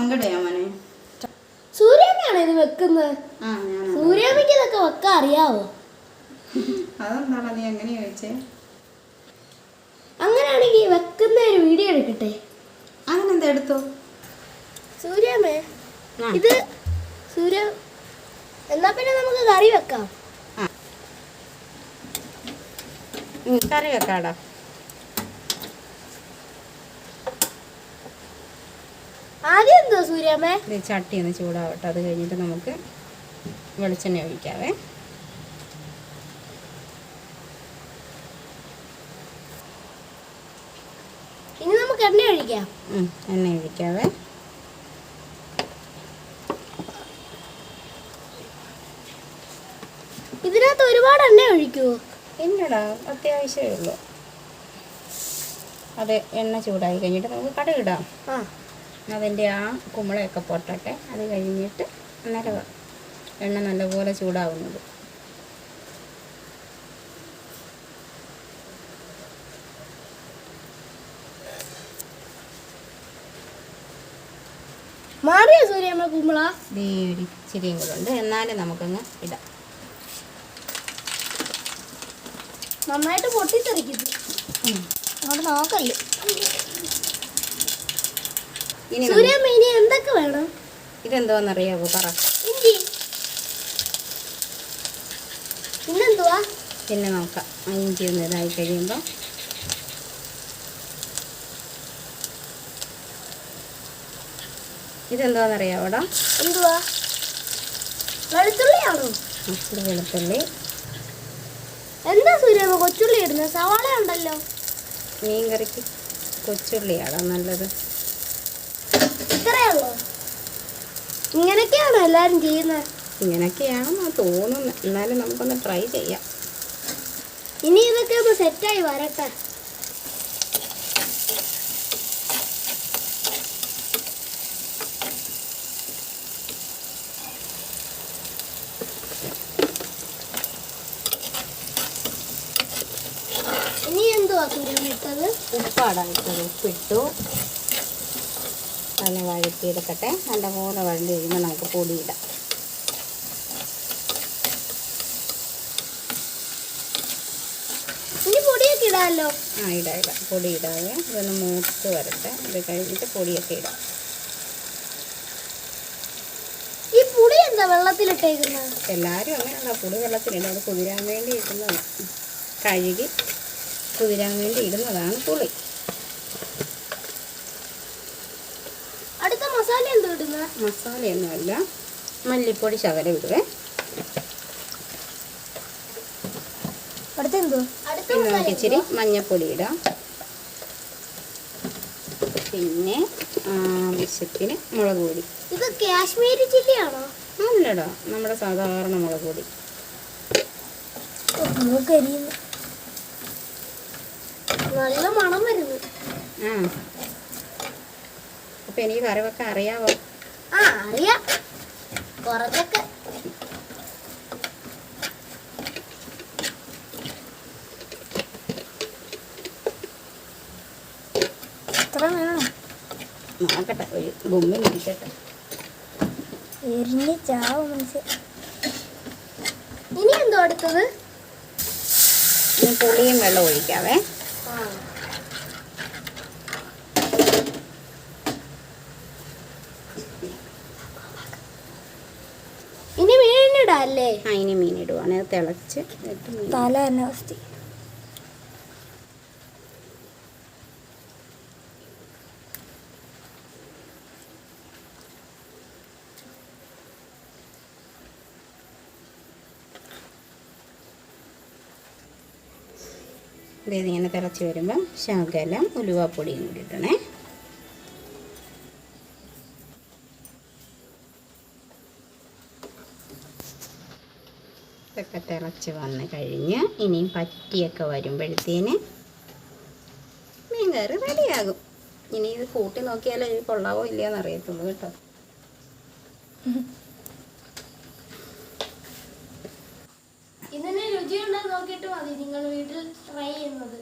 സങ്കടയാ മോനെ. സൂര്യാമ്മയാണോ ഇത് വെക്കുന്നത്? ആ ഞാൻ സൂര്യാമ്മയ്ക്ക് ഇതൊക്കെ വെക്കാൻ അറിയാവോ? അതെന്താണോ നീ അങ്ങനെ ചോദിച്ചേ? അങ്ങനെയാണെങ്കിൽ വെക്കുന്ന ഒരു വീഡിയോ എടുക്കട്ടെ? അങ്ങനെ എന്താ എടുത്തോ? സൂര്യാമ്മേ ഇത് സൂര്യ എന്നാ പിന്നെ നമുക്ക് കറി വെക്കാം. ഉം, കറി വെക്കാടാ. ആദ്യം എന്തോ സൂര്യാമ്മേ ഇത് ചട്ടി ഒന്ന് ചൂടാവട്ടെ. അത് കഴിഞ്ഞിട്ട് നമുക്ക് വെളിച്ചെണ്ണ ഒഴിക്കാവേ. ഇനി നമുക്ക് എണ്ണ ഒഴിക്കാം. എണ്ണ ഒഴിക്കാവേ. ഇതിനകത്ത് ഒരുപാട് എണ്ണ ഒഴിക്കുവോ? ഇല്ലടാ അത്യാവശ്യമേ ഉള്ളൂ. അതെ എണ്ണ ചൂടായി കഴിഞ്ഞിട്ട് നമുക്ക് കടുകിടാം ആ. അതിന്റെ ആ കുമ്പളയൊക്കെ പൊട്ടട്ടെ. അത് കഴിഞ്ഞിട്ട് അന്നേരം എണ്ണ നല്ലപോലെ ചൂടാവുന്നത്. മാറിയ സൂര്യാമ്മ കുമ്പള? ദേ ഒരു ഇച്ചിരിയും കൂടെ ഉണ്ട്. എന്നാലും നമുക്കങ്ങ് ഇടാം. നന്നായിട്ട് പൊട്ടിത്തെറിക്കുന്നു. അവിടെ നോക്കല്ലേ? ഇനി ഇനി എന്തൊക്കെ വേണം? ഇതെന്തോന്നറിയാവോ പറ. ഇഞ്ചി. പിന്നെന്തുവാ? പിന്നെ നോക്കാം. ഇഞ്ചി ഒന്ന് ഇതായി കഴിയുമ്പോൾ ഇതെന്തോന്നറിയാവോടാ എന്തുവാ? വെളുത്തുള്ളിയാണോ? ഇത് വെളുത്തുള്ളി. എന്താ സൂര്യാമ്മ കൊച്ചുള്ളി ഇടുന്നത് സവാള ഉണ്ടല്ലോ. മീൻ കറിക്ക് കൊച്ചുള്ളിയാടാ നല്ലത്. ഇങ്ങനെയൊക്കെയാണോ എല്ലാരും ചെയ്യുന്നത് ഇങ്ങനെയൊക്കെയാണെന്നാ തോന്നുന്നത് എന്നാലും നമുക്കൊന്ന് ട്രൈ ചെയ്യാം. ഇനി ഇതൊക്കെ ഒന്ന് സെറ്റായി വരട്ടെ. ഇനി എന്തുവാ ഇട്ടത് ഉപ്പാടാ ഇട്ടത്. ഉപ്പിട്ടു. നല്ല വഴറ്റിയെടുക്കട്ടെ നല്ലപോലെ വഴണ്ടി കഴിയുമ്പോൾ നമുക്ക് പൊടിയിടാം ഇടാമല്ലോ? ആ ഇടാം ഇടാം. പൊടി ഇടാതെ ഇതൊന്ന് മൂത്ത് വരട്ടെ. ഇത് കഴിഞ്ഞിട്ട് പൊടിയൊക്കെ ഇടാം. ഈ പുളി എന്താ വെള്ളത്തിലിട്ടേക്കുന്നത് എല്ലാവരും അങ്ങനെയുള്ള പുളി വെള്ളത്തിലിടും. അത് കുതിരാൻ വേണ്ടി ഇടുന്നതാണ്. കഴുകി കുതിരാൻ വേണ്ടി ഇടുന്നതാണ് പുളി അടുത്ത മസാല എന്തോ ഇടുന്നത് മസാലയൊന്നുമല്ല. മല്ലിപ്പൊടി ശകലം ഇടുവേ. പിന്നെ നമുക്ക് ഇച്ചിരി മഞ്ഞൾപ്പൊടി ഇടാം. പിന്നെ ആവശ്യത്തിന് മുളക് പൊടി. ഇത് കാശ്മീരി ചില്ലിയാണോ? അല്ലടാ നമ്മുടെ സാധാരണ മുളക് പൊടി. നല്ല മണം വരുന്നു. ആ. അപ്പൊ എനിക്ക് കറി വെക്കാൻ അറിയാവോ? ആ അറിയാം. കുറച്ചൊക്കെ. എത്ര വേണം? നോക്കട്ടെ ഒരു ബൊമ്മ മേടിക്കട്ടെ എരിഞ്ഞ് ചാവ് മനസ്സിൽ ഇനി എന്തോ അടുത്തത് ഇനി പുളിയും വെള്ളം ഒഴിക്കാവേ. ഇനി മീനിടാല്ലേ ആ ഇനി മീൻ ഇടുവാണ് അത് തിളച്ച് തല തന്നെ വസ്തി ഇതിങ്ങനെ തിളച്ച് വരുമ്പം ശകലം ഉലുവാപ്പൊടിയും കൂടി ഇടണേ. ഇതൊക്കെ തിളച്ച് വന്ന് കഴിഞ്ഞ് ഇനിയും പറ്റിയൊക്കെ വരുമ്പോഴത്തേന് മീൻ കറി റെഡിയാകും. ഇനി ഇത് കൂട്ടി നോക്കിയാലേ ഇത് കൊള്ളാവോ ഇല്ലയോന്ന് അറിയത്തുള്ളൂ കേട്ടോ. ഇതിന് രുചിയുണ്ടോ നോക്കിയിട്ട് മതി. നിങ്ങൾ വീട്ടിൽ ട്രൈ ചെയ്യുന്നത്.